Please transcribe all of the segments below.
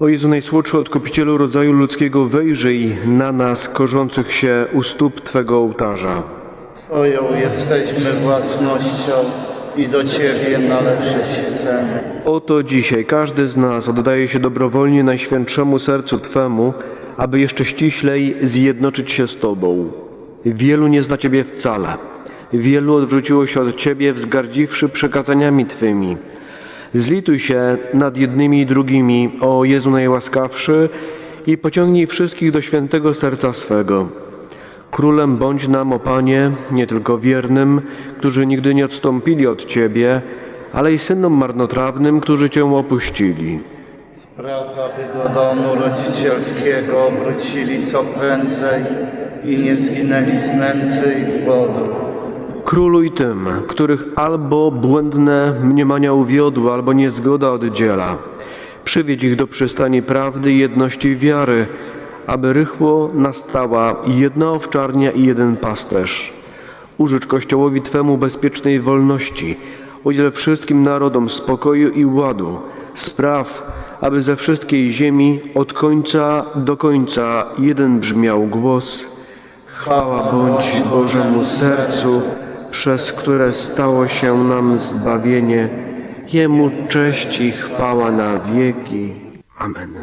O Jezu Najsłodszy Odkupicielu rodzaju ludzkiego, wejrzyj na nas, korzących się u stóp Twego ołtarza. Twoją jesteśmy własnością i do Ciebie należeć chcemy. Oto dzisiaj każdy z nas oddaje się dobrowolnie Najświętszemu Sercu Twemu, aby jeszcze ściślej zjednoczyć się z Tobą. Wielu nie zna Ciebie wcale. Wielu odwróciło się od Ciebie, wzgardziwszy przekazaniami Twymi. Zlituj się nad jednymi i drugimi, o Jezu Najłaskawszy, i pociągnij wszystkich do świętego serca swego. Królem bądź nam, o Panie, nie tylko wiernym, którzy nigdy nie odstąpili od Ciebie, ale i synom marnotrawnym, którzy Cię opuścili. Spraw, aby do domu rodzicielskiego wrócili co prędzej i nie zginęli z nędzy i głodu. Króluj tym, których albo błędne mniemania uwiodły, albo niezgoda oddziela. Przywiedź ich do przystani prawdy i jedności wiary, aby rychło nastała jedna owczarnia i jeden pasterz. Użycz Kościołowi Twemu bezpiecznej wolności, udziel wszystkim narodom spokoju i ładu. Spraw, aby ze wszystkiej ziemi od końca do końca jeden brzmiał głos. Chwała bądź Bożemu sercu, przez które stało się nam zbawienie. Jemu cześć i chwała na wieki. Amen.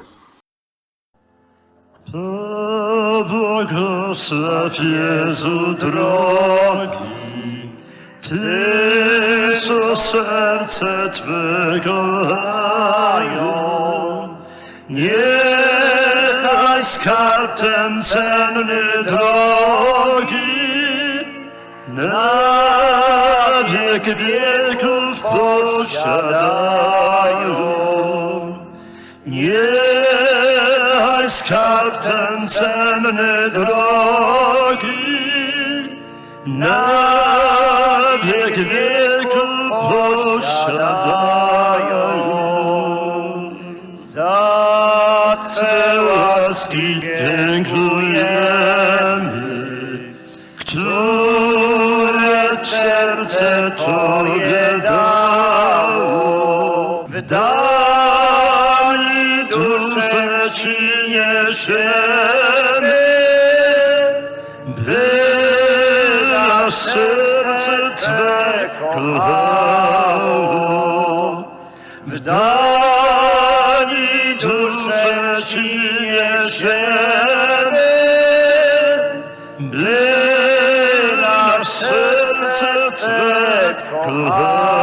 Błogosław Jezu drogi, Ty, co serce Twego mają. Niechaj skarb ten cenny drogi, na wiek wieków posiadają. Niechaj skarb ten cenny drogi na wiek wieków posiadają. Za Twe łaski dziękujemy, Tobie dało. W dani duszę Ci niesiemy, by nas serce Twe kochało. W dani duszę Ci niesiemy, nas serce Twe kochało.